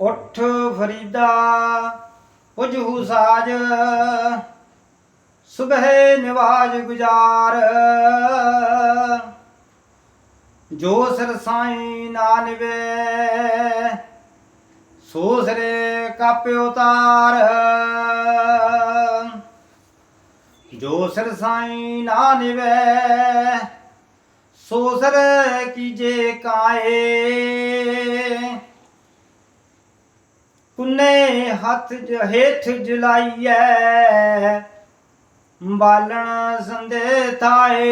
ਉੱਠ ਫਰੀਦਾ, ਪੁਜਹੂ ਸਾਜ। ਸੁਬਹਿ ਨਿਵਾਜ ਗੁਜ਼ਾਰ। ਜੋ ਸਿਰ ਸਾਈ ਨਾ ਨਿਵੇ, ਸੋ ਸਿਰੇ ਕਾਪੇ ਉਤਾਰ। ਜੋ ਸਿਰ ਸਾਈ ਨਾ ਨਿਵੇ, ਸੋ ਸਰ ਕੀਜੇ ਕਾਏ। ਹੱਥ ਹੇਠ ਜਲਾਈਐ। ਬਾਲਣ ਸੰਦੇ ਥਾਏ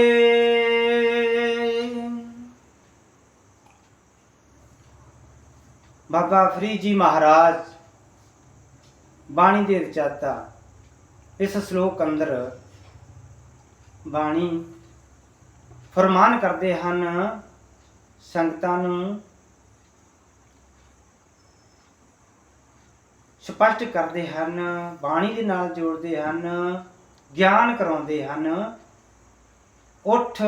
ਬਾਬਾ ਫਰੀਦ ਜੀ ਮਹਾਰਾਜ, ਬਾਣੀ ਦੇ ਰਚਾਤਾ। ਇਸ ਸ਼ਲੋਕ ਅੰਦਰ ਬਾਣੀ ਫਰਮਾਨ ਕਰਦੇ ਹਨ, ਸੰਗਤਾਂ ਨੂੰ ਸਪਸ਼ਟ ਕਰਦੇ ਹਨ, ਬਾਣੀ ਦੇ ਨਾਲ ਜੋੜਦੇ ਹਨ, ਗਿਆਨ ਕਰਾਉਂਦੇ ਹਨ। ਉੱਠ,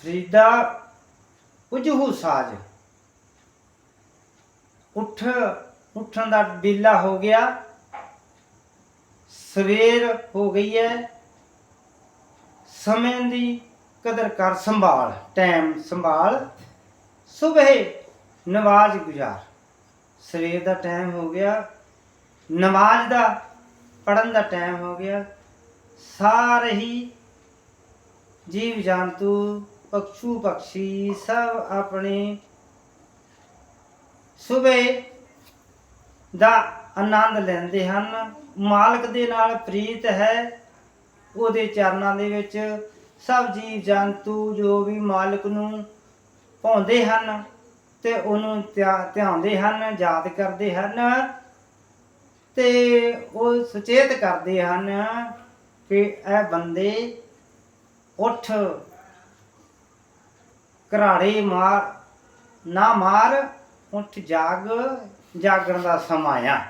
ਫਰੀਦਾ, ਉਜਹੂ ਸਾਜ। ਉੱਠ, ਉੱਠਣ ਦਾ ਵੇਲਾ ਹੋ ਗਿਆ। ਸਵੇਰ ਹੋ ਗਈ ਹੈ। ਸਮੇਂ ਦੀ ਕਦਰ ਕਰ ਸੰਭਾਲ ਟਾਈਮ ਸੰਭਾਲ। ਸਵੇਹ ਨਵਾਜ਼ ਗੁਜ਼ਾਰ। ਸਵੇਰ ਦਾ ਟਾਈਮ ਹੋ ਗਿਆ, ਨਮਾਜ਼ ਦਾ ਪੜਨ ਦਾ ਟਾਈਮ ਹੋ ਗਿਆ। ਸਾਰੇ ਹੀ ਜੀਵ ਜੰਤੂ ਪਕਸ਼ੂ ਪਕਸ਼ੀ ਸਭ ਆਪਣੇ ਸਵੇਹ ਦਾ ਆਨੰਦ ਲੈਂਦੇ ਹਨ। ਮਾਲਕ ਦੇ ਨਾਲ ਪ੍ਰੀਤ ਹੈ, ਉਹਦੇ ਚਰਨਾਂ ਦੇ ਵਿੱਚ ਸਭ ਜੀਵ ਜੰਤੂ ਜੋ ਵੀ ਮਾਲਕ ਨੂੰ ਪਾਉਂਦੇ ਹਨ ਤੇ ਉਹਨੂੰ ਧਿਆ- ਧਿਆਉਂਦੇ ਹਨ, ਯਾਦ ਕਰਦੇ ਹਨ ਤੇ ਉਹ ਸੁਚੇਤ ਕਰਦੇ ਹਨ ਕਿ ਇਹ ਬੰਦੇ ਉੱਠ, ਘਰਾੜੇ ਮਾਰ, ਨਾ ਮਾਰ, ਉੱਠ ਜਾਗ, ਜਾਗਣ ਦਾ ਸਮਾਂ ਆ।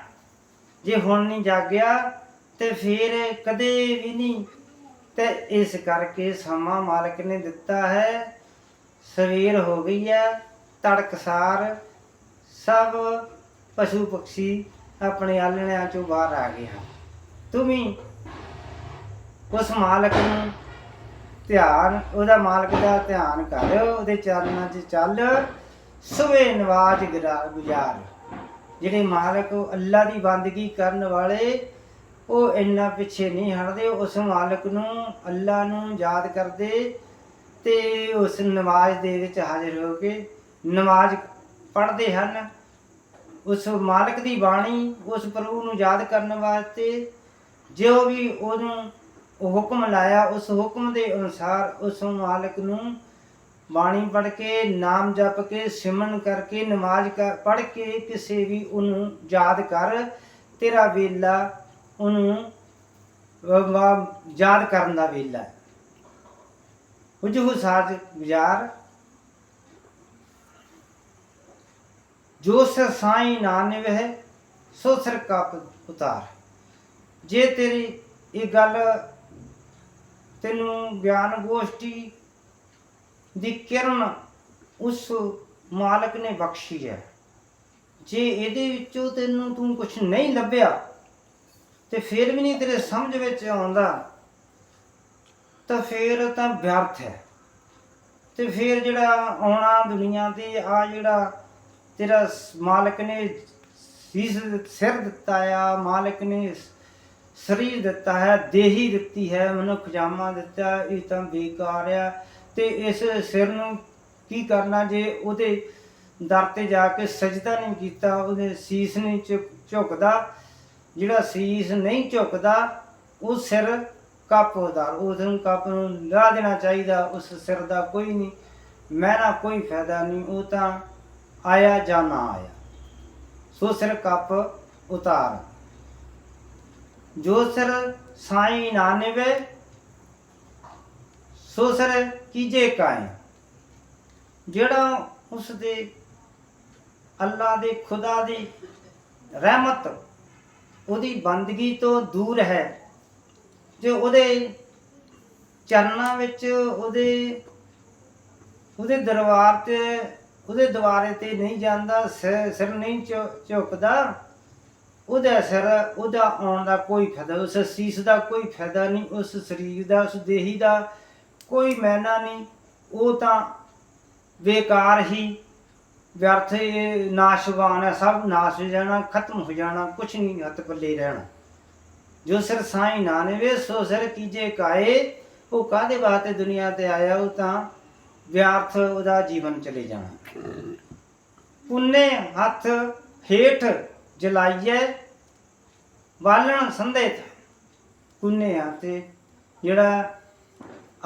ਜੇ ਹੁਣ ਨਹੀਂ ਜਾਗਿਆ ਤੇ ਫਿਰ ਕਦੇ ਵੀ ਨਹੀਂ। ਤੇ ਇਸ ਕਰਕੇ ਸਮਾਂ ਮਾਲਕ ਨੇ ਦਿੱਤਾ ਹੈ। ਸਵੇਰ ਹੋ ਗਈ ਹੈ। ਤੜਕਸਾਰ ਸਭ ਪਸ਼ੂ ਪਕਸ਼ੀ ਆਪਣੇ ਆਲਣਿਆਂ ਚੋਂ ਬਾਹਰ ਆ ਗਏ ਹਨ। ਤੂੰ ਉਸ ਮਾਲਕ ਨੂੰ ਧਿਆਨ, ਉਹਦਾ ਮਾਲਕ ਦਾ ਧਿਆਨ ਕਰ, ਉਹਦੇ ਚਰਨਾਂ 'ਚ ਚੱਲ ਸਵੇ ਨਵਾਜ ਗੁਜ਼ਾਰ। ਜਿਹੜੇ ਮਾਲਕ ਉਹ ਅੱਲਾ ਦੀ ਬੰਦਗੀ ਕਰਨ ਵਾਲੇ, ਉਹ ਇੰਨਾ ਪਿੱਛੇ ਨਹੀਂ ਹਟਦੇ, ਉਸ ਮਾਲਕ ਨੂੰ ਅੱਲਾ ਨੂੰ ਯਾਦ ਕਰਦੇ ਤੇ ਉਸ ਨਮਾਜ਼ ਦੇ ਵਿੱਚ ਹਾਜ਼ਰ ਹੋ ਕੇ ਨਮਾਜ਼ ਪੜ੍ਹਦੇ ਹਨ। ਉਸ ਮਾਲਕ ਦੀ ਬਾਣੀ ਉਸ ਪ੍ਰਭੂ ਨੂੰ ਯਾਦ ਕਰਨ ਵਾਸਤੇ ਜੋ ਵੀ ਉਹਨੂੰ ਹੁਕਮ ਲਾਇਆ, ਉਸ ਹੁਕਮ ਦੇ ਅਨੁਸਾਰ ਉਸ ਮਾਲਕ ਨੂੰ ਬਾਣੀ ਪੜ੍ਹ ਕੇ, ਨਾਮ ਜਪ ਕੇ, ਸਿਮਰਨ ਕਰਕੇ, ਨਮਾਜ਼ ਕਰ ਪੜ੍ਹ ਕੇ ਕਿਸੇ ਵੀ ਉਹਨੂੰ ਯਾਦ ਕਰ, ਤੇਰਾ ਵੇਲਾ ਉਹਨੂੰ ਯਾਦ ਕਰਨ ਦਾ ਵੇਲਾ ਹੈ। ਹੁਜੂ ਸਾਜ ਗੁਜ਼ਾਰ ਜੋ ਸਿਰ ਸਾਈ ਨਾ ਨਿਵਹਿ, ਸੋ ਸਿਰ ਕਪ ਉਤਾਰ। ਜੇ ਤੇਰੀ ਇਹ ਗੱਲ ਤੈਨੂੰ ਗਿਆਨ ਗੋਸ਼ਟੀ ਦੀ ਕਿਰਨ ਉਸ ਮਾਲਕ ਨੇ ਬਖਸ਼ੀ ਹੈ, ਜੇ ਇਹਦੇ ਵਿੱਚੋਂ ਤੈਨੂੰ ਤੂੰ ਕੁਝ ਨਹੀਂ ਲੱਭਿਆ ਤੇ ਫਿਰ ਵੀ ਨਹੀਂ ਤੇਰੇ ਸਮਝ ਵਿੱਚ ਆਉਂਦਾ, ਤਾਂ ਫਿਰ ਤਾਂ ਵਿਅਰਥ ਹੈ। ਤੇ ਫਿਰ ਜਿਹੜਾ ਆਉਣਾ ਦੁਨੀਆ ਤੇ ਆ ਜਿਹੜਾ ਤੇਰਾ ਮਾਲਕ ਨੇ ਸੀਸ ਸਿਰ ਦਿੱਤਾ ਆ, ਮਾਲਕ ਨੇ ਸਰੀਰ ਦਿੱਤਾ ਹੈ, ਦੇਹੀ ਦਿੱਤੀ ਹੈ, ਮਨੁੱਖ ਜਾਮਾ ਦਿੱਤਾ, ਇਹ ਤਾਂ ਬੇਕਾਰ ਆ। ਤੇ ਇਸ ਸਿਰ ਨੂੰ ਕੀ ਕਰਨਾ ਜੇ ਉਹਦੇ ਦਰ ਤੇ ਜਾ ਕੇ ਸਜਦਾ ਨਹੀਂ ਕੀਤਾ, ਉਹਦੇ ਸੀਸ ਨਹੀਂ ਝੁਕ- ਝੁਕਦਾ, ਜਿਹੜਾ ਸੀਸ ਨਹੀਂ ਝੁਕਦਾ, ਉਹ ਸਿਰ ਕੱਪ ਉਦਾਰ ਉਸ ਨੂੰ ਕੱਪ ਨੂੰ ਲਾ ਦੇਣਾ ਚਾਹੀਦਾ, ਉਸ ਸਿਰ ਦਾ ਕੋਈ ਨਹੀਂ ਮਹਿਣਾ ਕੋਈ ਫਾਇਦਾ ਨਹੀਂ, ਉਹ ਤਾਂ ਆਇਆ ਜਾਂ ਨਾ ਆਇਆ। ਸੋ ਸਿਰ ਕੱਪ ਉਤਾਰ। ਜੋ ਸਿਰ ਸਾਈ ਨਾ ਨਿਵੇ, ਸੋ ਸਿਰ ਕੀਜੇ ਕਾਏ। ਜਿਹੜਾ ਉਸ ਦੇ ਅੱਲਾ ਦੇ ਖੁਦਾ ਦੀ ਰਹਿਮਤ, ਉਹਦੀ ਬੰਦਗੀ ਤੋਂ ਦੂਰ ਹੈ ਜੋ ਉਹਦੇ ਚਰਨਾਂ ਵਿੱਚ, ਉਹਦੇ ਉਹਦੇ ਦਰਬਾਰ ਤੇ ਉਹਦੇ ਦੁਆਰੇ ਤੇ ਨਹੀਂ ਜਾਂਦਾ, ਸਿਰ ਸਿਰ ਨਹੀਂ ਝੁ- ਝੁਕਦਾ, ਉਹਦਾ ਸਿਰ, ਉਹਦਾ ਆਉਣ ਦਾ ਕੋਈ ਫਾਇਦਾ, ਉਸ ਸੀਸ ਦਾ ਕੋਈ ਫਾਇਦਾ ਨਹੀਂ, ਉਸ ਸਰੀਰ ਦਾ, ਉਸ ਦੇਹੀ ਦਾ ਕੋਈ ਮੈਨਾ ਨਹੀਂ, ਉਹ ਤਾਂ ਬੇਕਾਰ ਹੀ ਵਿਅਰਥ ਨਾਸ਼ਵਾਨ ਹੈ, ਸਭ ਨਾਸ਼ ਹੋ ਜਾਣਾ, ਖਤਮ ਹੋ ਜਾਣਾ, ਕੁਛ ਨਹੀਂ ਹੱਥ ਪੱਲੇ ਰਹਿਣਾ। ਜੋ ਸਿਰ ਸਾਈ ਨਾ ਨੇ ਵੇ ਸੋ ਸਿਰ ਕੀਜੇ ਕਾਏ, ਉਹ ਕਾਦੇ ਵਾਸਤੇ ਦੁਨੀਆ ਤੇ ਆਇਆ, ਉਹ ਤਾਂ ਵਿਅਰਥ ਉਹਦਾ ਜੀਵਨ ਚਲੇ ਜਾਣਾ। ਪੁੰਨੇ ਹੱਥ ਹੇਠ ਜਲਾਈਏ ਬਾਲਣ ਸੰਦੇ ਤੇ ਪੁੰਨੇ ਆ ਤੇ ਜਿਹੜਾ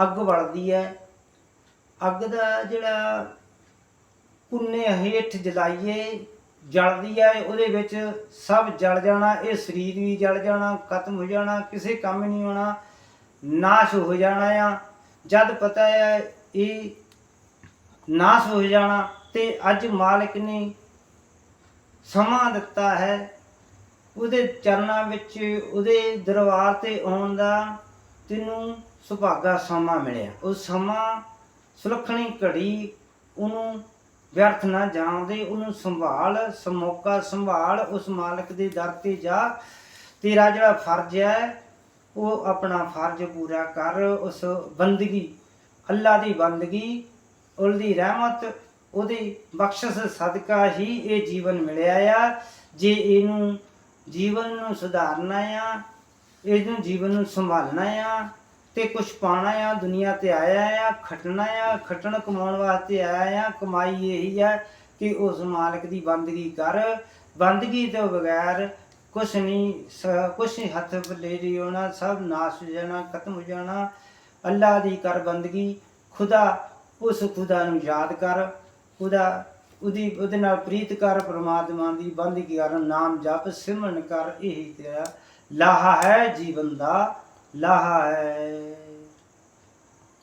ਅੱਗ ਵੜਦੀ ਹੈ ਅੱਗ ਦਾ ਜਿਹੜਾ ਪੁੰਨੇ ਹੇਠ ਜਲਾਈਏ, ਜਲਦੀ ਹੈ ਉਹਦੇ ਵਿੱਚ ਸਭ ਜਲ ਜਾਣਾ, ਇਹ ਸਰੀਰ ਵੀ ਜਲ ਜਾਣਾ, ਖਤਮ ਹੋ ਜਾਣਾ, ਕਿਸੇ ਕੰਮ ਨਹੀਂ ਆਉਣਾ ਨਾਸ਼ ਹੋ ਜਾਣਾ ਆ। ਜਦ ਪਤਾ ਹੈ ਇਹ ਨਾਸ਼ ਹੋ ਜਾਣਾ ਤੇ ਅੱਜ ਮਾਲਕ ਨੇ ਸਮਾਂ ਦਿੱਤਾ ਹੈ ਉਹਦੇ ਚਰਨਾਂ ਵਿੱਚ, ਉਹਦੇ ਦਰਬਾਰ ਤੇ ਆਉਣ ਦਾ ਤੈਨੂੰ ਸੁਭਾਗਾ ਸਮਾਂ ਮਿਲਿਆ। ਉਹ ਸਮਾਂ ਸੁਲੱਖਣੀ ਘੜੀ ਉਹਨੂੰ ਵਿਅਰਥ ਨਾ ਜਾਣ ਦੇ ਉਹਨੂੰ ਸੰਭਾਲ, ਸਮੋਕਾ ਸੰਭਾਲ, ਉਸ ਮਾਲਕ ਦੇ ਦਰ ਤੇ ਜਾ। ਤੇਰਾ ਜਿਹੜਾ ਫਰਜ਼ ਹੈ, ਉਹ ਆਪਣਾ ਫਰਜ਼ ਪੂਰਾ ਕਰ, ਉਸ ਬੰਦਗੀ, ਅੱਲਾ ਦੀ ਬੰਦਗੀ ਉਹਦੀ ਰਹਿਮਤ, ਉਹਦੀ ਬਖਸ਼ਿਸ਼ ਸਦਕਾ ਹੀ ਇਹ ਜੀਵਨ ਮਿਲਿਆ ਆ। ਜੇ ਇਹਨੂੰ ਜੀਵਨ ਨੂੰ ਸੁਧਾਰਨਾ ਆ, ਇਹਨੂੰ ਜੀਵਨ ਨੂੰ ਸੰਭਾਲਣਾ ਆ, ਤੇ ਕੁਝ ਪਾਣਾ ਆ, ਦੁਨੀਆ ਤੇ ਆਇਆ ਆ, ਖਟਣਾ ਆ, ਖਟਣ ਕਮਾਉਣ ਵਾਸਤੇ ਆਇਆ ਆ, ਕਮਾਈ ਇਹੀ ਆ ਕਿ ਉਸ ਮਾਲਕ ਦੀ ਬੰਦਗੀ ਕਰ। ਬੰਦਗੀ ਤੋਂ ਬਗੈਰ ਕੁਛ ਨਹੀਂ ਕੁਛ ਨਹੀਂ ਹੱਥ ਪੱਲੇ ਦੀ ਹੋਣਾ ਸਭ ਨਾਸ ਹੋ ਜਾਣਾ, ਖਤਮ ਹੋ ਜਾਣਾ। ਅੱਲਾ ਦੀ ਕਰ ਬੰਦਗੀ, ਖੁਦਾ ਉਸ ਖੁਦਾ ਨੂੰ ਯਾਦ ਕਰ ਉਹਦਾ ਉਹਦੀ, ਉਹਦੇ ਨਾਲ ਪ੍ਰੀਤ ਕਰ, ਪ੍ਰਮਾਤਮਾ ਦੀ ਬੰਦਗੀ ਕਰ, ਨਾਮ ਜਪ ਸਿਮਰਨ ਕਰ, ਇਹ ਤੇਰਾ ਲਾਹਾ ਹੈ ਜੀਵਨ ਦਾ, ਲਾਹਾ ਹੈ।